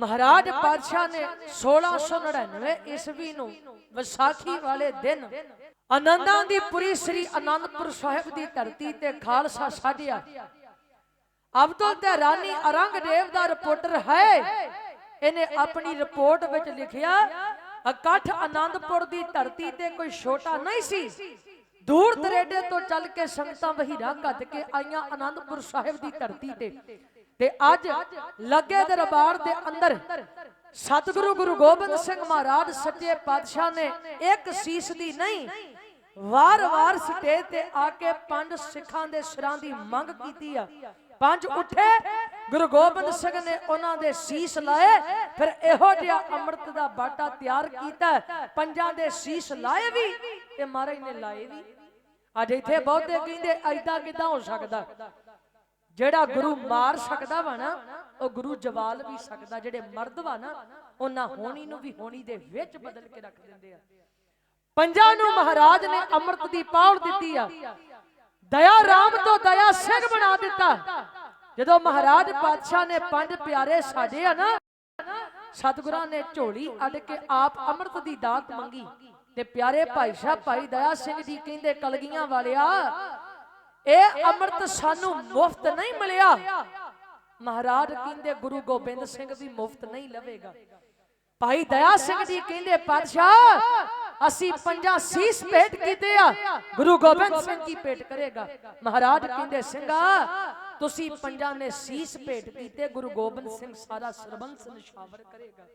ਮਹਾਰਾਜ ਪਾਤਸ਼ਾਹ ਨੇ 1699 ਈਸਵੀ ਨੂੰ ਵਿਸਾਖੀ ਵਾਲੇ ਦਿਨ ਆਨੰਦਾਂ ਦੀ ਪੁਰੀ ਸ੍ਰੀ ਆਨੰਦਪੁਰ ਸਾਹਿਬ ਦੀ ਧਰਤੀ ਤੇ ਖਾਲਸਾ ਸਾਜਿਆ। ਅਬਦੁਲ ਤੇ ਰਾਨੀ ਔਰੰਗਜ਼ੇਬ ਦਾ ਰਿਪੋਰਟਰ ਹੈ। ਇਹਨੇ ਆਪਣੀ ਰਿਪੋਰਟ ਵਿੱਚ ਲਿਖਿਆ ਇਕੱਠ ਆਨੰਦਪੁਰ ਦੀ ਧਰਤੀ ਤੇ ਕੋਈ ਛੋਟਾ ਨਹੀਂ ਸੀ। ਦੂਰ ਦਰੇਡੇ ਤੋਂ ਚੱਲ ਕੇ ਸੰਗਤਾਂ ਵਹੀਰਾ ਕੱਢ ਕੇ ਆਈਆਂ ਆਨੰਦਪੁਰ ਸਾਹਿਬ ਦੀ ਧਰਤੀ ਤੇ। ਤੇ ਅੱਜ ਲੱਗੇ ਦਰਬਾਰ ਦੇ ਅੰਦਰ ਸਤਿਗੁਰੂ ਗੁਰੂ ਗੋਬਿੰਦ ਸਿੰਘ ਮਹਾਰਾਜ ਸੱਚੇ ਪਾਤਸ਼ਾਹ ਨੇ ਇੱਕ ਸੀਸ ਦੀ ਨਹੀਂ, ਵਾਰ-ਵਾਰ ਸਟੇਜ ਤੇ ਆ ਕੇ ਪੰਜ ਸਿੱਖਾਂ ਦੇ ਸਿਰਾਂ ਦੀ ਮੰਗ ਕੀਤੀ ਆ। ਪੰਜ ਉੱਠੇ, ਗੁਰੂ ਗੋਬਿੰਦ ਸਿੰਘ ਨੇ ਉਹਨਾਂ ਦੇ ਸੀਸ ਲਾਏ, ਫਿਰ ਇਹੋ ਜਿਹਾ ਅੰਮ੍ਰਿਤ ਦਾ ਬਾਟਾ ਤਿਆਰ ਕੀਤਾ, ਪੰਜਾਂ ਦੇ ਸੀਸ ਲਾਏ ਵੀ ਤੇ ਮਹਾਰਾਜ ਨੇ ਲਾਏ ਵੀ। ਅੱਜ ਇੱਥੇ ਬਹੁਤੇ ਕਹਿੰਦੇ ਐਦਾਂ ਕਿਦਾਂ ਹੋ ਸਕਦਾ? ਜਿਹੜਾ ਗੁਰੂ ਮਾਰ ਸਕਦਾ ਵਾ ਨਾ, ਉਹ ਗੁਰੂ ਜਵਾਲ ਵੀ ਸਕਦਾ, ਜਿਹੜੇ ਮਰਦ ਵਾ ਨਾ, ਉਹਨਾਂ ਹੋਣੀ ਨੂੰ ਵੀ ਹੋਣੀ ਦੇ ਵਿੱਚ ਬਦਲ ਕੇ ਰੱਖ ਦਿੰਦੇ ਆ। ਪੰਜਾਂ ਨੂੰ ਮਹਾਰਾਜ ਨੇ ਅੰਮ੍ਰਿਤ ਦੀ ਪਾਉੜ ਦਿੱਤੀ ਆ। ਦਇਆ ਰਾਮ ਤੋਂ ਦਇਆ ਸਿੰਘ ਬਣਾ ਦਿੱਤਾ। ਜਦੋਂ ਮਹਾਰਾਜ ਪਾਤਸ਼ਾਹ ਨੇ ਪੰਜ ਪਿਆਰੇ ਸਾਜੇ ਆ ਨਾ, ਸਤਿਗੁਰਾਂ ਨੇ ਝੋਲੀ ਅੱਡ ਕੇ ਆਪ ਅੰਮ੍ਰਿਤ ਦੀ ਦਾਤ ਮੰਗੀ ਤੇ ਪਿਆਰੇ ਭਾਈ ਸਾਹਿਬ, ਭਾਈ ਦਇਆ ਸਿੰਘ ਜੀ ਕਹਿੰਦੇ, ਕਲਗੀਆਂ ਵਾਲਿਆ ਇਹ ਅੰਮ੍ਰਿਤ ਸਾਨੂੰ ਮੁਫਤ ਨਹੀਂ ਮਿਲਿਆ। ਮਹਾਰਾਜ ਕਹਿੰਦੇ, ਗੁਰੂ ਗੋਬਿੰਦ ਸਿੰਘ ਵੀ ਮੁਫਤ ਨਹੀਂ ਲਵੇਗਾ। ਭਾਈ ਦਇਆ ਸਿੰਘ ਜੀ ਕਹਿੰਦੇ, ਪਾਤਸ਼ਾਹ, ਅਸੀਂ ਪੰਜਾਂ ਸੀਸ ਭੇਟ ਕੀਤੇ ਆ। ਗੁਰੂ ਗੋਬਿੰਦ ਸਿੰਘ ਜੀ ਭੇਟ ਕਰੇਗਾ? ਮਹਾਰਾਜ ਕਹਿੰਦੇ, ਸਿੰਘਾ, ਤੁਸੀਂ ਪੰਜਾਂ ਨੇ ਸੀਸ ਭੇਟ ਕੀਤੇ, ਗੁਰੂ ਗੋਬਿੰਦ ਸਿੰਘ ਸਾਰਾ ਸਰਬੰਸ ਨਿਸ਼ਾਵਰ ਕਰੇਗਾ।